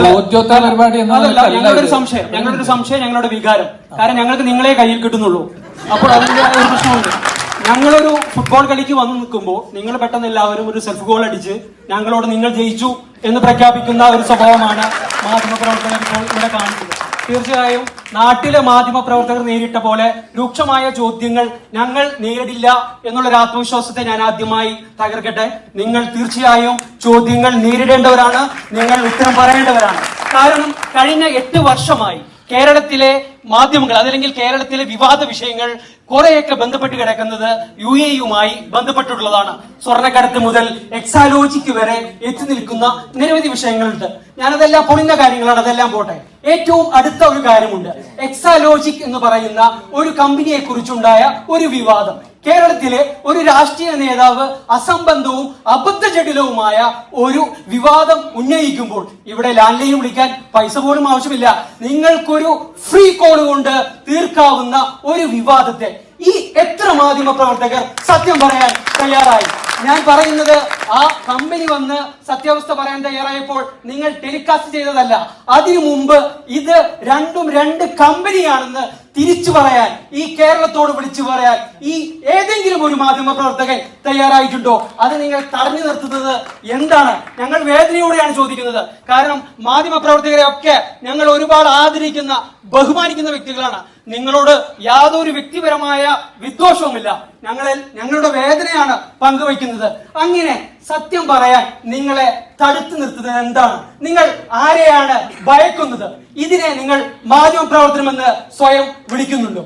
ചോദ്യോത്തര പരിപാടി ഞങ്ങളുടെ ഒരു സംശയം ഞങ്ങളുടെ ഒരു സംശയം ഞങ്ങളുടെ വികാരം. കാരണം ഞങ്ങൾക്ക് നിങ്ങളെ കയ്യിൽ കിട്ടുന്നുള്ളൂ. അപ്പോൾ അതിന്റെ ഒരു പ്രശ്നമുണ്ട്. ഞങ്ങളൊരു ഫുട്ബോൾ കളിക്ക് വന്ന് നിൽക്കുമ്പോൾ നിങ്ങൾ പെട്ടെന്ന് എല്ലാവരും ഒരു സെൽഫ് ഗോൾ അടിച്ച് ഞങ്ങളോട് നിങ്ങൾ ജയിച്ചു എന്ന് പ്രഖ്യാപിക്കുന്ന ഒരു സ്വഭാവമാണ് മാധ്യമപ്രവർത്തകർ ഇപ്പോൾ ഇവിടെ കാണിക്കുന്നത് തീർച്ചയായും നാട്ടിലെ മാധ്യമ പ്രവർത്തകർ നേരിട്ട പോലെ രൂക്ഷമായ ചോദ്യങ്ങൾ ഞങ്ങൾ നേരിടില്ല എന്നുള്ള ഒരു ആത്മവിശ്വാസത്തെ ഞാൻ ആദ്യമായി തകർക്കട്ടെ. നിങ്ങൾ തീർച്ചയായും ചോദ്യങ്ങൾ നേരിടേണ്ടവരാണ് നിങ്ങൾ ഉത്തരം പറയേണ്ടവരാണ്. കാരണം കഴിഞ്ഞ എട്ട് വർഷമായി കേരളത്തിലെ മാധ്യമങ്ങൾ അതല്ലെങ്കിൽ കേരളത്തിലെ വിവാദ വിഷയങ്ങൾ കുറെയൊക്കെ ബന്ധപ്പെട്ട് കിടക്കുന്നത് യു എ യുമായി ബന്ധപ്പെട്ടിട്ടുള്ളതാണ്. സ്വർണക്കടത്ത് മുതൽ എക്സാലോജിക്ക് വരെ എത്തി നിൽക്കുന്ന നിരവധി വിഷയങ്ങളുണ്ട്. ഞാനതെല്ലാം പൊളിഞ്ഞ കാര്യങ്ങളാണ് അതെല്ലാം പോട്ടെ. ഏറ്റവും അടുത്ത ഒരു കാര്യമുണ്ട്. എക്സാലോജിക് എന്ന് പറയുന്ന ഒരു കമ്പനിയെ കുറിച്ചുണ്ടായ ഒരു വിവാദം. കേരളത്തിലെ ഒരു രാഷ്ട്രീയ നേതാവ് അസംബന്ധവും അബദ്ധജടിലവുമായ ഒരു വിവാദം ഉന്നയിക്കുമ്പോൾ ഇവിടെ ലാൻഡ് ലൈൻ വിളിക്കാൻ പൈസ പോലും ആവശ്യമില്ല. നിങ്ങൾക്കൊരു ഫ്രീ കോൾ കൊണ്ട് തീർക്കാവുന്ന ഒരു വിവാദത്തെ ഈ എത്ര മാധ്യമ പ്രവർത്തകർ സത്യം പറയാൻ തയ്യാറായി? ഞാൻ പറയുന്നത് ആ കമ്പനി വന്ന് സത്യാവസ്ഥ പറയാൻ തയ്യാറായപ്പോൾ നിങ്ങൾ ടെലികാസ്റ്റ് ചെയ്തതല്ല. അതിനു മുമ്പ് ഇത് രണ്ടും രണ്ട് കമ്പനിയാണെന്ന് തിരിച്ചു പറയാൻ ഈ കേരളത്തോട് വിളിച്ചു പറയാൻ ഈ ഏതെങ്കിലും ഒരു മാധ്യമ പ്രവർത്തകൻ തയ്യാറായിട്ടുണ്ടോ? അത് നിങ്ങൾ തടഞ്ഞു നിർത്തുന്നത് എന്താണ്? ഞങ്ങൾ വേദനയോടെയാണ് ചോദിക്കുന്നത്. കാരണം മാധ്യമ പ്രവർത്തകരെ ഒക്കെ ഞങ്ങൾ ഒരുപാട് ആദരിക്കുന്ന ബഹുമാനിക്കുന്ന വ്യക്തികളാണ്. നിങ്ങളോട് യാതൊരു വ്യക്തിപരമായ വിദ്വേഷവുമില്ല. ഞങ്ങളെ ഞങ്ങളുടെ വേദനയാണ് പങ്കുവയ്ക്കുന്നത്. അങ്ങനെ സത്യം പറയാൻ നിങ്ങളെ തടുത്തു നിർത്തുന്നത് എന്താണ്? നിങ്ങൾ ആരെയാണ് ഭയക്കുന്നത്? ഇതിനെ നിങ്ങൾ മാധ്യമ പ്രവർത്തനമെന്ന് സ്വയം വിളിക്കുന്നുണ്ടോ?